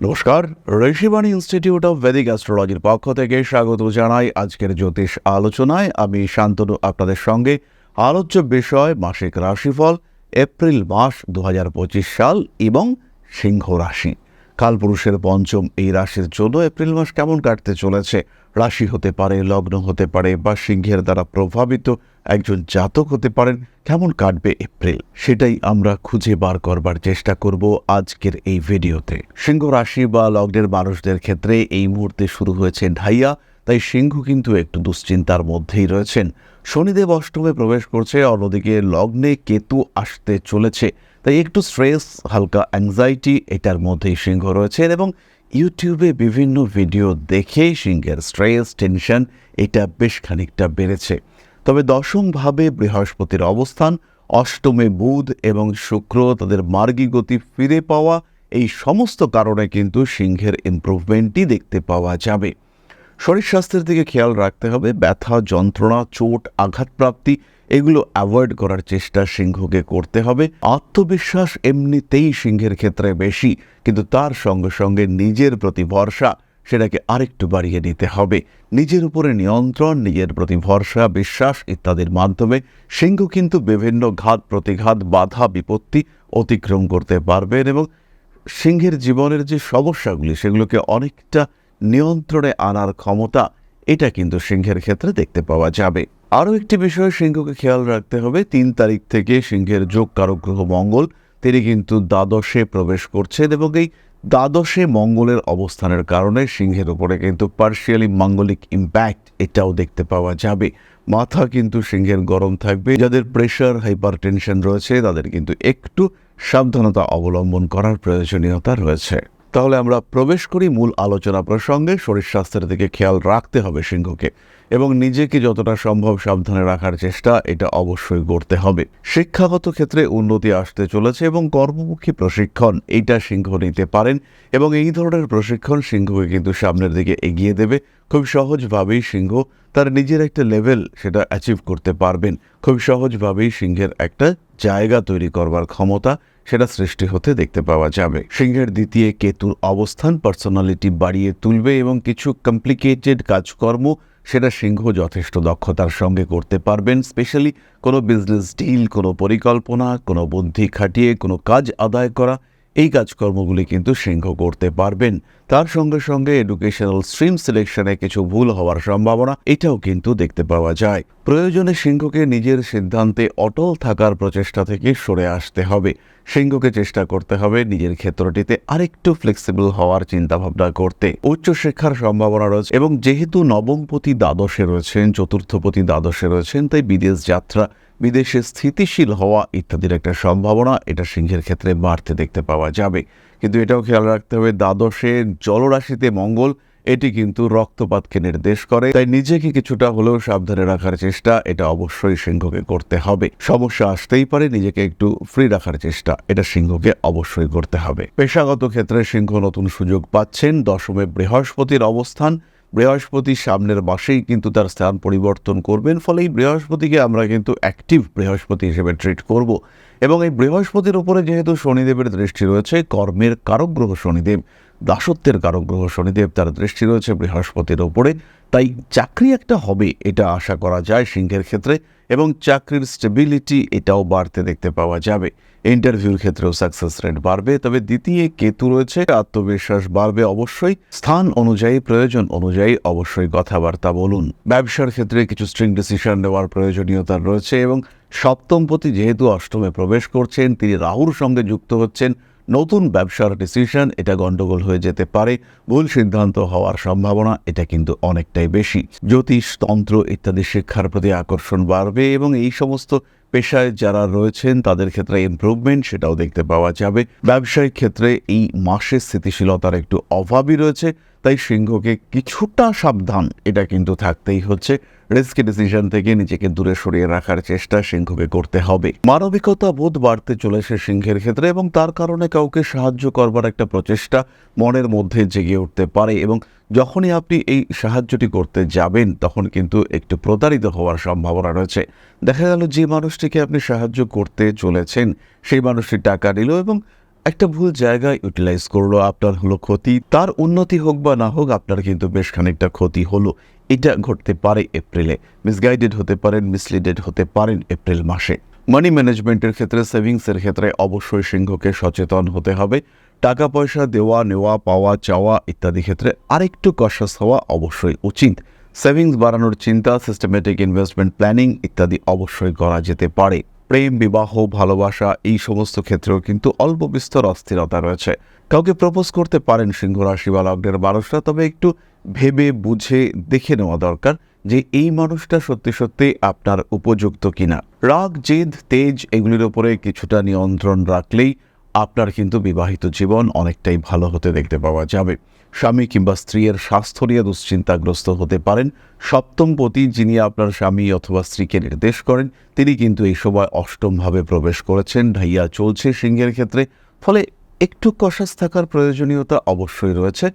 নমস্কার, Rishibani institute of Vedic অ্যাস্ট্রোলজির পক্ষ থেকে স্বাগত জানাই আজকের জ্যোতিষ আলোচনায়। আমি শান্তনু, আপনাদের সঙ্গে আলোচ্য বিষয় মাসিক রাশিফল, এপ্রিল মাস দু হাজার পঁচিশ সাল এবং সিংহ রাশি। কালপুরুষের পঞ্চম এই রাশির জন্য এপ্রিল মাস কেমন কাটতে চলেছে? রাশি হতে পারে, লগ্ন হতে পারে বা সিংহের দ্বারা প্রভাবিত একজন জাতক হতে পারেন, কেমন কাটবে এপ্রিল? সেটাই আমরা খুঁজে বার করবার চেষ্টা করব আজকের এই ভিডিওতে। সিংহ রাশি বা লগ্নের মানুষদের ক্ষেত্রে এই মুহূর্তে শুরু হয়েছে ঢাইয়া, তাই সিংহ কিন্তু একটু দুশ্চিন্তার মধ্যেই রয়েছেন। শনিদেব অষ্টমে প্রবেশ করছে, অন্যদিকে লগ্নে কেতু আসতে চলেছে। তাই একটু স্ট্রেস হালকা অ্যাংজাইটি এটার মধ্যেই সিংহ রয়েছেন এবং ইউটিউবে বিভিন্ন ভিডিও দেখে সিংহের স্ট্রেস টেনশন এটা বেশ খানিকটা বেড়েছে। তবে দশমভাবে বৃহস্পতির অবস্থান, অষ্টমে বুধ এবং শুক্র তাদের মার্গী গতি ফিরে পাওয়া, এই সমস্ত কারণে কিন্তু সিংহের ইমপ্রুভমেন্টই দেখতে পাওয়া যাবে। শরীর স্বাস্থ্যের দিকে খেয়াল রাখতে হবে, ব্যথা, যন্ত্রণা, চোট, আঘাতপ্রাপ্তি এগুলো অ্যাভয়েড করার চেষ্টা সিংহকে করতে হবে। আত্মবিশ্বাস এমনিতেই সিংহের ক্ষেত্রে বেশি, কিন্তু তার সঙ্গে সঙ্গে নিজের প্রতি ভরসা সেটাকে আরেকটু বাড়িয়ে নিতে হবে। নিজের উপরে নিয়ন্ত্রণ, নিজের প্রতি ভরসা, বিশ্বাস ইত্যাদির মাধ্যমে সিংহ কিন্তু বিভিন্ন ঘাত, প্রতিঘাত, বাধা, বিপত্তি অতিক্রম করতে পারবেন এবং সিংহের জীবনের যে সমস্যাগুলি, সেগুলোকে অনেকটা নিয়ন্ত্রণে আনার ক্ষমতা এটা কিন্তু সিংহের ক্ষেত্রে দেখতে পাওয়া যাবে। আরও একটি বিষয় সিংহকে খেয়াল রাখতে হবে, তিন তারিখ থেকে সিংহের যোগ কারক গ্রহ মঙ্গল, তিনি কিন্তু দ্বাদশে প্রবেশ করছেন এবং এই দ্বাদশে মঙ্গলের অবস্থানের কারণে সিংহের উপরে কিন্তু পার্শিয়ালি মাঙ্গলিক ইম্প্যাক্ট এটাও দেখতে পাওয়া যাবে। মাথা কিন্তু সিংহের গরম থাকবে, যাদের প্রেশার হাইপার টেনশন রয়েছে, তাদের কিন্তু একটু সাবধানতা অবলম্বন করার প্রয়োজনীয়তা রয়েছে। তাহলে আমরা প্রবেশ করি মূল আলোচনা প্রসঙ্গে। শরীর স্বাস্থ্যের দিকে খেয়াল রাখতে হবে সিংহকে এবং নিজেকে যতটা সম্ভব সাবধানে রাখার চেষ্টা এটা অবশ্যই করতে হবে। শিক্ষাগত ক্ষেত্রে উন্নতি আসতে চলেছে এবং কর্মমুখী প্রশিক্ষণ এইটা সিংহ নিতে পারেন এবং এই ধরনের প্রশিক্ষণ সিংহকে কিন্তু সামনের দিকে এগিয়ে দেবে। খুব সহজভাবেই সিংহ তার নিজের একটা লেভেল সেটা অ্যাচিভ করতে পারবেন। খুব সহজভাবেই সিংহের একটা জায়গা তৈরি করবার ক্ষমতা সেটা সৃষ্টি হতে দেখতে পাওয়া যাবে। সিংহের দ্বিতীয় কেতুর অবস্থান পার্সোনালিটি বাড়িয়ে তুলবে এবং কিছু কমপ্লিকেটেড কাজকর্ম সেটা সিংহ যথেষ্ট দক্ষতার সঙ্গে করতে পারবেন স্পেশালি কোনো বিজনেস ডিল কোনো পরিকল্পনা, কোনো বুদ্ধি খাটিয়ে কোনো কাজ আদায় করা এই কাজকর্মগুলি কিন্তু সিংহ করতে পারবেন। তার সঙ্গে সঙ্গে এডুকেশনাল স্ট্রিম সিলেকশনে কিছু ভুল হওয়ার সম্ভাবনা, এটাও কিন্তু দেখতে পাওয়া যায়। প্রয়োজনে সিংহকে নিজের সিদ্ধান্তে অটল থাকার প্রচেষ্টা থেকে সরে আসতে হবে। সিংহকে চেষ্টা করতে হবে নিজের ক্ষেত্রটিতে আরেকটু ফ্লেক্সিবল হওয়ার চিন্তাভাবনা করতে। উচ্চশিক্ষার সম্ভাবনা রয়েছে এবং যেহেতু নবমপতি দ্বাদশে রয়েছেন চতুর্থপতি দ্বাদশে রয়েছেন, তাই বিদেশ যাত্রা বিদেশে স্থিতিশীল হওয়া ইত্যাদির একটা সম্ভাবনা এটা সিংহের ক্ষেত্রে বাড়তে দেখতে পাওয়া যাবে। কিন্তু এটাও খেয়াল রাখতে হবে, দ্বাদশে জলরাশিতে মঙ্গল, এটি কিন্তু রক্তপাতকে নির্দেশ করে। তাই নিজেকে কিছুটা হলেও সাবধানে রাখার চেষ্টা, এটা অবশ্যই সিংহকে করতে হবে। সমস্যা আসতেই পারে, নিজেকে একটু ফ্রি রাখার চেষ্টা, এটা সিংহকে অবশ্যই করতে হবে। পেশাগত ক্ষেত্রে সিংহ নতুন সুযোগ পাচ্ছেন, দশমে বৃহস্পতির অবস্থান বৃহস্পতি সামনের মাসেই কিন্তু তার স্থান পরিবর্তন করবেন। ফলে এই বৃহস্পতিকে আমরা কিন্তু অ্যাক্টিভ বৃহস্পতি হিসেবে ট্রিট করব। এবং এই বৃহস্পতির উপরে যেহেতু শনিদেবের দৃষ্টি রয়েছে, কর্মের কারক গ্রহ শনিদেব, দাসত্বের কারক গ্রহ শনিদেব তার দৃষ্টি রয়েছে বৃহস্পতির ওপরে তাই চাকরি একটা হবে এটা আশা করা যায় সিংহের ক্ষেত্রে এবং চাকরির স্টেবিলিটি এটাও বাড়তে দেখতে পাওয়া যাবে। ইন্টারভিউর ক্ষেত্রেও সাকসেস রেট বাড়বে, তবে দ্বিতীয় কেতু রয়েছে, আত্মবিশ্বাস বাড়বে অবশ্যই, স্থান অনুযায়ী, প্রয়োজন অনুযায়ী অবশ্যই কথাবার্তা বলুন। ব্যবসার ক্ষেত্রে কিছু স্ট্রিং ডিসিশন নেওয়ার প্রয়োজনীয়তা রয়েছে এবং সপ্তমপতি যেহেতু অষ্টমে প্রবেশ করছেন, তিনি রাহুর সঙ্গে যুক্ত হচ্ছেন নতুন ব্যবসার ডিসিশন এটা গন্ডগোল হয়ে যেতে পারে, ভুল সিদ্ধান্ত হওয়ার সম্ভাবনা, এটা কিন্তু অনেকটাই বেশি। জ্যোতিষ, তন্ত্র ইত্যাদি শিক্ষার প্রতি আকর্ষণ বাড়বে এবং এই সমস্ত পেশায় যারা রয়েছেন, তাদের ক্ষেত্রে ইম্প্রুভমেন্ট সেটাও দেখতে পাওয়া যাবে। ব্যবসায়িক ক্ষেত্রে এই মাসের স্থিতিশীলতার একটু অভাবই রয়েছে তাই সিংহকে কিছুটা সাবধান। এটা কিন্তু থাকতেই হচ্ছে। রিস্কি ডিসিশন থেকে নিজেকে দূরে সরিয়ে রাখার চেষ্টা সিংহকে করতে হবে। মানবিকতা বোধ বাড়তে চলেছে সিংহের ক্ষেত্রে এবং তার কারণে কাউকে সাহায্য করবার একটা প্রচেষ্টা মনের মধ্যে জেগে উঠতে পারে এবং যখনই আপনি এই সাহায্যটি করতে যাবেন, তখন কিন্তু একটু প্রতারিত হওয়ার সম্ভাবনা রয়েছে। দেখা গেল যে মানুষটিকে আপনি সাহায্য করতে চলেছেন, সেই মানুষটি টাকা নিল এবং একটা ভুল জায়গায় ইউটিলাইজ করল, আপনার হলো ক্ষতি। তার উন্নতি হোক বা না হোক, আপনার কিন্তু বেশ খানিকটা ক্ষতি হলো। এটা ঘটতে পারে এপ্রিলে মিসগাইডেড হতে পারেন মিসলিডেড হতে পারেন এপ্রিল মাসে। মানি ম্যানেজমেন্টের ক্ষেত্রে সেভিংসের ক্ষেত্রে অবশ্যই সিংহকে সচেতন হতে হবে। টাকা পয়সা দেওয়া, নেওয়া, পাওয়া, চাওয়া ইত্যাদি ক্ষেত্রে আরেকটু কশাস হওয়া অবশ্যই উচিত। সেভিংস বাড়ানোর চিন্তা সিস্টেমেটিক ইনভেস্টমেন্ট প্ল্যানিং ইত্যাদি অবশ্যই করা যেতে পারে। প্রেম, বিবাহ, ভালোবাসা এই সমস্ত ক্ষেত্রেও কিন্তু অল্প বিস্তর অস্থিরতা রয়েছে। কাউকে প্রপোজ করতে পারেন সিংহ রাশি বা লগ্নের মানুষরা, তবে একটু ভেবে বুঝে দেখে নেওয়া দরকার যে এই মানুষটা সত্যি সত্যি আপনার উপযুক্ত কিনা। রাগ, জেদ, তেজ, এগুলির ওপরে কিছুটা নিয়ন্ত্রণ রাখলেই আপনার কিন্তু বিবাহিত জীবন অনেকটাই ভালো হতে দেখতে পাওয়া যাবে। স্বামী কিংবা স্ত্রীর স্বাস্থ্য নিয়ে দুশ্চিন্তাগ্রস্ত হতে পারেন। সপ্তম পতি যিনি আপনার স্বামী অথবা স্ত্রীকে নির্দেশ করেন, তিনি কিন্তু এই সময় অষ্টমভাবে প্রবেশ করেছেন। ঢাইয়া চলছে সিংহের ক্ষেত্রে, ফলে একটু কষাস থাকার প্রয়োজনীয়তা অবশ্যই রয়েছে।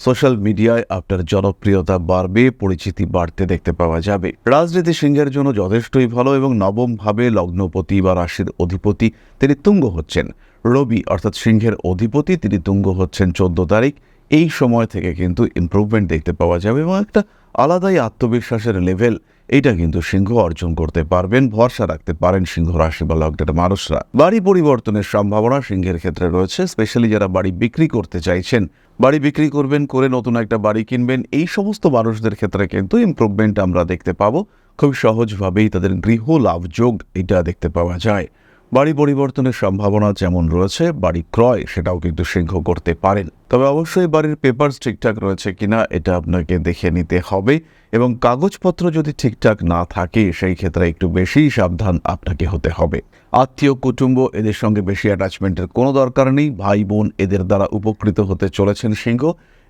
সোশ্যাল মিডিয়ায় আপনার জনপ্রিয়তা বাড়বে, পরিচিতি বাড়তে দেখতে পাওয়া যাবে। রাজনীতি সিংহের জন্য যথেষ্টই ভালো এবং নবমভাবে লগ্নপতি বা রাশির অধিপতি তিনি তুঙ্গ হচ্ছেন। রবি অর্থাৎ সিংহের অধিপতি, তিনি তুঙ্গ হচ্ছেন চোদ্দ তারিখ। এই সময় থেকে কিন্তু ইমপ্রুভমেন্ট দেখতে পাওয়া যাবে এবং একটা আলাদাই আত্মবিশ্বাসের লেভেল এটা কিন্তু সিংহ অর্জন করতে পারবেন, ভরসা রাখতে পারেন সিংহ রাশি বা লগ্নের মানুষরা। বাড়ি পরিবর্তনের সম্ভাবনা সিংহের ক্ষেত্রে রয়েছে স্পেশালি যারা বাড়ি বিক্রি করতে চাইছেন। বাড়ি বিক্রি করবেন, করে নতুন একটা বাড়ি কিনবেন, এই সমস্ত মানুষদের ক্ষেত্রে কিন্তু ইমপ্রুভমেন্ট আমরা দেখতে পাবো। খুব সহজভাবেই তাদের গৃহ লাভযোগ এটা দেখতে পাওয়া যায়। বাড়ি পরিবর্তনের সম্ভাবনা যেমন রয়েছে, বাড়ি ক্রয় সেটাও কিন্তু সিংহ করতে পারেন। তবে অবশ্যই বাড়ির পেপারস ঠিকঠাক রয়েছে কিনা এটা আপনাকে দেখে নিতে হবে এবং কাগজপত্র যদি ঠিকঠাক না থাকে সেই ক্ষেত্রে একটু বেশি সাবধান আপনাকে হতে হবে। আত্মীয়, কুটুম্ব এদের সঙ্গে বেশি অ্যাটাচমেন্টের কোনো দরকার নেই। ভাই, বোন এদের দ্বারা উপকৃত হতে চলেছেন সিংহ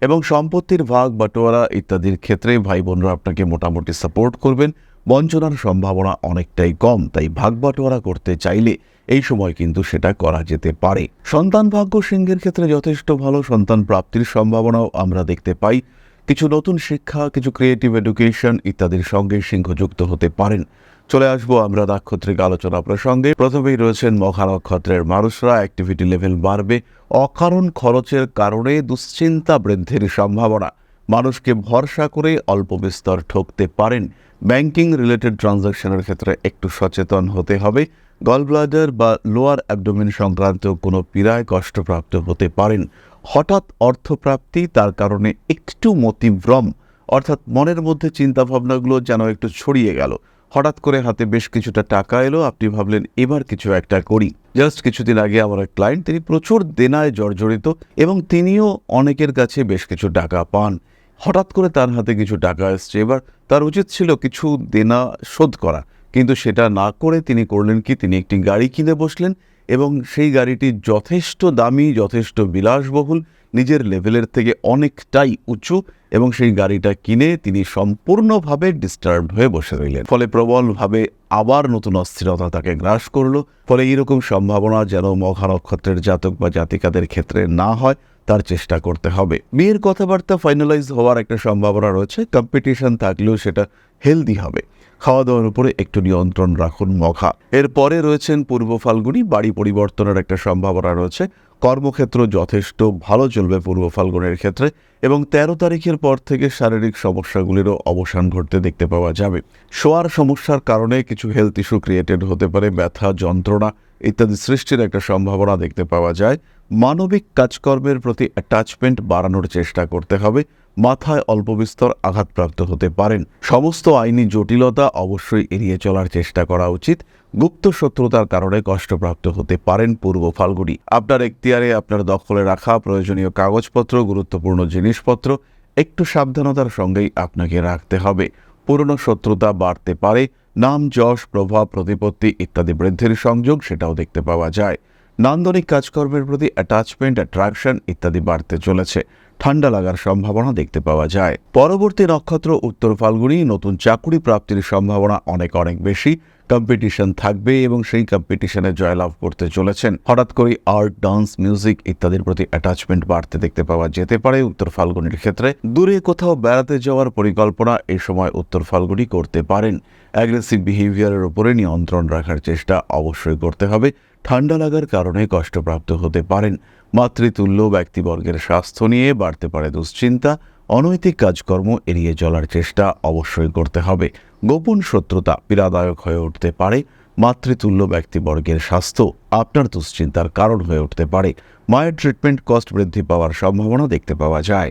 এবং সম্পত্তির ভাগ, বাটোয়ারা ইত্যাদির ক্ষেত্রে ভাই, বোনরা আপনাকে মোটামুটি সাপোর্ট করবেন। বঞ্চনার সম্ভাবনা অনেকটাই কম, তাই ভাগ বাটোয়ারা করতে চাইলে এই সময় কিন্তু সেটা করা যেতে পারে। সন্তান ভাগ্য সিংহের ক্ষেত্রে যথেষ্ট ভালো সন্তান প্রাপ্তির সম্ভাবনাও আমরা দেখতে পাই। কিছু নতুন শিক্ষা, কিছু ক্রিয়েটিভ এডুকেশন ইত্যাদির সঙ্গে সিংহ যুক্ত হতে পারেন। চলে আসব আমরা নাক্ষত্রিক আলোচনা প্রসঙ্গে। প্রথমেই রয়েছেন মখা নক্ষত্রের মানুষরা অ্যাক্টিভিটি লেভেল বাড়বে। অকারণ খরচের কারণে দুশ্চিন্তা বৃদ্ধির সম্ভাবনা। মানুষকে ভরসা করে অল্প বিস্তর ঠকতে পারেন। ব্যাংকিং রিলেটেড ট্রানজাকশনের ক্ষেত্রে একটু সচেতন হতে হবে। গল গলব্লাডার বা লোয়ার অ্যাবডোমিন সংক্রান্ত কোনো পীড়ায় কষ্টপ্রাপ্ত হতে পারেন। হঠাৎ অর্থপ্রাপ্তি, তার কারণে একটু মতিভ্রম, অর্থাৎ মনের মধ্যে চিন্তাভাবনাগুলো যেন একটু ছড়িয়ে গেল। হঠাৎ করে হাতে বেশ কিছুটা টাকা এলো, আপনি ভাবলেন, এবার কিছু একটা করি। জাস্ট কিছুদিন আগে আমার এক ক্লায়েন্ট, তিনি প্রচুর দেনায় জর্জরিত এবং তিনিও অনেকের কাছে বেশ কিছু টাকা পান। হঠাৎ করে তার হাতে কিছু টাকা এসছে। এবার তার উচিত ছিল কিছু দেনা শোধ করা। কিন্তু সেটা না করে তিনি করলেন কি? তিনি একটি গাড়ি কিনে বসলেন এবং সেই গাড়িটি যথেষ্ট দামি, যথেষ্ট বিলাসবহুল, নিজের লেভেলের থেকে অনেকটাই উঁচু এবং সেই গাড়িটা কিনে তিনি সম্পূর্ণভাবে ডিস্টার্ব হয়ে বসে রইলেন। ফলে প্রবলভাবে আবার নতুন অস্থিরতা তাকে গ্রাস করল। ফলে এইরকম সম্ভাবনা যেন মঘা নক্ষত্রের জাতক বা জাতিকাদের ক্ষেত্রে না হয়। তার চেষ্টা করতে হবে। বিয়ের কথাবার্তা ফাইনালাইজ হওয়ার একটা সম্ভাবনা রয়েছে। কম্পিটিশন থাকলেও সেটা হেলদি হবে। খাওয়া দাওয়ার উপরে একটু নিয়ন্ত্রণ রাখুন মঘা। এরপরে রয়েছেন পূর্ব ফাল্গুনি, বাড়ি পরিবর্তনের একটা সম্ভাবনা রয়েছে। কর্মক্ষেত্র যথেষ্ট, ভালো চলবে পূর্ব ফাল্গুনের ক্ষেত্রে এবং তেরো তারিখের পর থেকে শারীরিক সমস্যাগুলিরও অবসান ঘটতে দেখতে পাওয়া যাবে। শোয়ার সমস্যার কারণে কিছু হেলথ ইস্যু ক্রিয়েটেড হতে পারে। ব্যথা, যন্ত্রণা ইত্যাদি সৃষ্টির একটা সম্ভাবনা দেখতে পাওয়া যায়। মানবিক কাজকর্মের প্রতি অ্যাটাচমেন্ট বাড়ানোর চেষ্টা করতে হবে। মাথায় অল্প বিস্তর আঘাতপ্রাপ্ত হতে পারেন। সমস্ত আইনি জটিলতা অবশ্যই এড়িয়ে চলার চেষ্টা করা উচিত। গুপ্ত শত্রুতার কারণে কষ্টপ্রাপ্ত হতে পারেন পূর্ব ফাল্গুনি। আপনার এখতিয়ারে, আপনার দখলে রাখা, প্রয়োজনীয় কাগজপত্র, গুরুত্বপূর্ণ জিনিসপত্র, একটু সাবধানতার সঙ্গেই আপনাকে রাখতে হবে। পুরনো শত্রুতা বাড়তে পারে নাম, যশ, প্রভাব, প্রতিপত্তি ইত্যাদি বৃদ্ধির সংযোগ সেটাও দেখতে পাওয়া যায়। নান্দনিক কাজকর্মের প্রতি অ্যাটাচমেন্ট অ্যাট্রাকশন ইত্যাদি বাড়তে চলেছে। ঠান্ডা লাগার সম্ভাবনা দেখতে পাওয়া যায়। পরবর্তী নক্ষত্র উত্তর ফাল্গুনি নতুন চাকুরি প্রাপ্তির সম্ভাবনা অনেক অনেক বেশি। কম্পিটিশন থাকবে এবং সেই কম্পিটিশনে জয়লাভ করতে চলেছেন। হঠাৎ করে আর্ট ডান্স মিউজিক ইত্যাদির প্রতি অ্যাটাচমেন্ট বাড়তে দেখতে পাওয়া যেতে পারে উত্তর ফাল্গুনির ক্ষেত্রে। দূরে কোথাও বেড়াতে যাওয়ার পরিকল্পনা এই সময় উত্তর ফাল্গুনি করতে পারেন। অ্যাগ্রেসিভ বিহেভিয়ারের উপরে নিয়ন্ত্রণ রাখার চেষ্টা অবশ্যই করতে হবে। ঠান্ডা লাগার কারণে কষ্টপ্রাপ্ত হতে পারেন। মাতৃতুল্য ব্যক্তিবর্গের স্বাস্থ্য নিয়ে বাড়তে পারে দুশ্চিন্তা। অনৈতিক কাজকর্ম এড়িয়ে চলার চেষ্টা অবশ্যই করতে হবে। গোপন শত্রুতা পীড়াদায়ক হয়ে উঠতে পারে। মাতৃতুল্য ব্যক্তিবর্গের স্বাস্থ্য আপনার দুশ্চিন্তার কারণ হয়ে উঠতে পারে। মায়ের ট্রিটমেন্ট কস্ট বৃদ্ধি পাওয়ার সম্ভাবনা দেখতে পাওয়া যায়।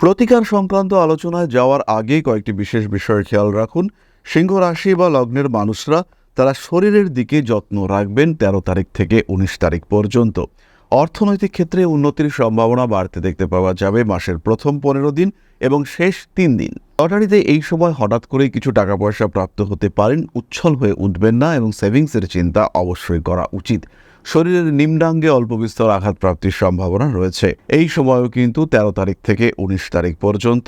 প্রতিকার সংক্রান্ত আলোচনায় যাওয়ার আগে কয়েকটি বিশেষ বিষয়ের খেয়াল রাখুন। সিংহ রাশি বা লগ্নের মানুষরা তারা শরীরের দিকে যত্ন রাখবেন তেরো তারিখ থেকে উনিশ তারিখ পর্যন্ত। অর্থনৈতিক ক্ষেত্রে উন্নতির সম্ভাবনা বাড়তে দেখতে পাওয়া যাবে মাসের প্রথম পনেরো দিন এবং শেষ তিন দিন। লটারিতে এই সময় হঠাৎ করেই কিছু টাকা পয়সা প্রাপ্ত হতে পারেন, উচ্ছল হয়ে উঠবেন না এবং সেভিংসের চিন্তা অবশ্যই করা উচিত। শরীরের নিম্নাঙ্গে অল্প বিস্তর আঘাত প্রাপ্তির সম্ভাবনা রয়েছে। এই সময়ও কিন্তু তেরো তারিখ থেকে উনিশ তারিখ পর্যন্ত।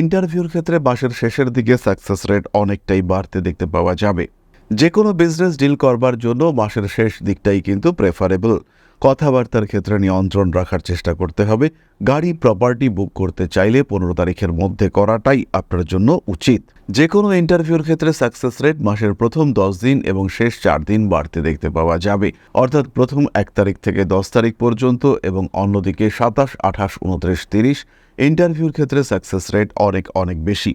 ইন্টারভিউর ক্ষেত্রে মাসের শেষের দিকে সাকসেস রেট অনেকটাই বাড়তে দেখতে পাওয়া যাবে। যে কোনো বিজনেস ডিল করবার জন্য মাসের শেষ দিকটাই কিন্তু প্রেফারেবল কথাবার্তার ক্ষেত্রে নিয়ন্ত্রণ রাখার চেষ্টা করতে হবে। গাড়ি প্রপার্টি বুক করতে চাইলে পনেরো তারিখের মধ্যে করাটাই আপনার জন্য উচিত। যে কোনো ইন্টারভিউর ক্ষেত্রে সাকসেস রেট মাসের প্রথম দশ দিন এবং শেষ চার দিন বাড়তে দেখতে পাওয়া যাবে। অর্থাৎ প্রথম এক তারিখ থেকে দশ তারিখ পর্যন্ত এবং অন্যদিকে সাতাশ, আঠাশ, উনত্রিশ, তিরিশ। ইন্টারভিউর ক্ষেত্রে সাকসেস রেট অনেক অনেক বেশি।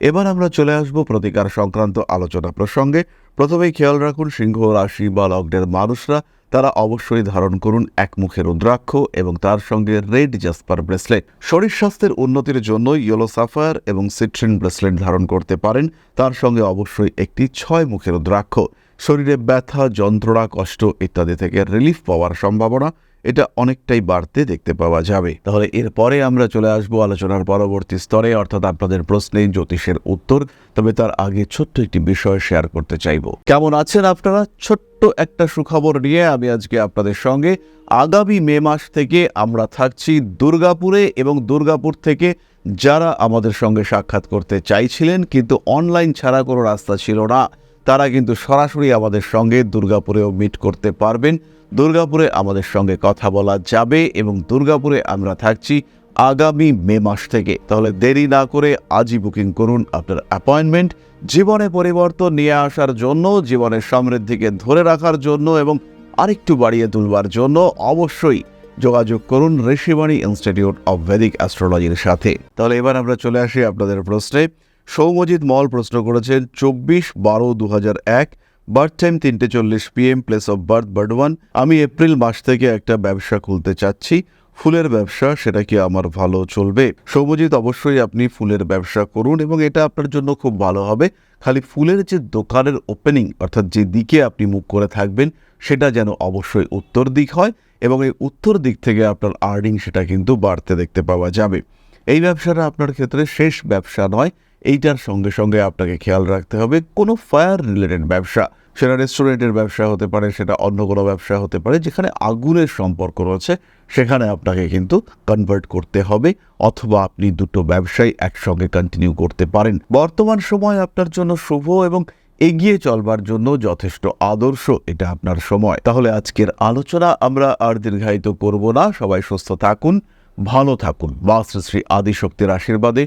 এবার আমরা চলে আসব প্রতিকার সংক্রান্ত আলোচনা প্রসঙ্গে। প্রথমেই খেয়াল রাখুন, সিংহ রাশি বা লগ্নের মানুষরা, তারা অবশ্যই ধারণ করুন এক একমুখে রুদ্রাক্ষ এবং তার সঙ্গে রেড জাসপার ব্রেসলেট। শরীর স্বাস্থ্যের উন্নতির জন্য ইয়েলো সাফায়ার এবং সিট্রিন ব্রেসলেট ধারণ করতে পারেন। তার সঙ্গে অবশ্যই একটি ছয় মুখের রুদ্রাক্ষ। শরীরে ব্যথা, যন্ত্রণা, কষ্ট ইত্যাদি থেকে রিলিফ পাওয়ার সম্ভাবনা এটা অনেকটাই বাড়তে দেখতে পাওয়া যাবে। তাহলে এরপরে আমরা চলে আসব আলোচনার পরবর্তী স্তরে, অর্থাৎ আপনাদের প্রশ্নে জ্যোতিষের উত্তর, তবে তার আগে ছোট্ট একটি বিষয় শেয়ার করতে চাইব। কেমন আছেন আপনারা? ছোট্ট একটা সুখবর নিয়ে আমি আজকে আপনাদের সঙ্গে। আগামী মে মাস থেকে আমরা থাকছি দুর্গাপুরে এবং দুর্গাপুর থেকে যারা আমাদের সঙ্গে সাক্ষাৎ করতে চাইছিলেন, কিন্তু অনলাইন ছাড়া কোনো রাস্তা ছিল না। তারা কিন্তু সরাসরি আমাদের সঙ্গে দুর্গাপুরেও মিট করতে পারবেন। দুর্গাপুরে আমাদের সঙ্গে কথা বলা যাবে এবং দুর্গাপুরে আমরা থাকছি আগামী মে মাস থেকে। তাহলে দেরি না করে আজই বুকিং করুন আপনার অ্যাপয়েন্টমেন্ট জীবনে পরিবর্তন নিয়ে আসার জন্য, জীবনের সমৃদ্ধিকে ধরে রাখার জন্য এবং আরেকটু বাড়িয়ে তুলবার জন্য অবশ্যই যোগাযোগ করুন ঋষিবাণী ইনস্টিটিউট অব ভেদিক অ্যাস্ট্রোলজির সাথে। তাহলে এবার আমরা চলে আসি আপনাদের প্রশ্নে। সৌমজিৎ মল প্রশ্ন করেছেন, চব্বিশ বারো দু এক, বার্থ টাইম তিনটে চল্লিশ PM place of birth Burdwan আমি এপ্রিল মাস থেকে একটা ব্যবসা খুলতে চাচ্ছি, ফুলের ব্যবসা, সেটা কি আমার ভালো চলবে? সৌমজিৎ অবশ্যই আপনি ফুলের ব্যবসা করুন এবং এটা আপনার জন্য খুব ভালো হবে। খালি ফুলের যে দোকানের ওপেনিং অর্থাৎ যে দিকে আপনি মুখ করে থাকবেন, সেটা যেন অবশ্যই উত্তর দিক হয় এবং এই উত্তর দিক থেকে আপনার আর্নিং সেটা কিন্তু বাড়তে দেখতে পাওয়া যাবে। এই ব্যবসাটা আপনার ক্ষেত্রে শেষ ব্যবসা নয় এইটার সঙ্গে সঙ্গে আপনাকে খেয়াল রাখতে হবে, কোনো ফায়ার রিলেটেড ব্যবসা, সেটা রেস্টুরেন্টের ব্যবসা হতে পারে, সেটা অন্য কোনো ব্যবসা হতে পারে, যেখানে আগুনের সম্পর্ক রয়েছে, সেখানে আপনাকে কিন্তু কনভার্ট করতে হবে, অথবা আপনি দুটো ব্যবসায় একসঙ্গে কন্টিনিউ করতে পারেন। বর্তমান সময় আপনার জন্য শুভ এবং এগিয়ে চলবার জন্য যথেষ্ট আদর্শ এটা আপনার সময়। তাহলে আজকের আলোচনা আমরা আর দীর্ঘায়িত করব না। সবাই সুস্থ থাকুন, ভালো থাকুন। বা শ্রী আদিশক্তির আশীর্বাদে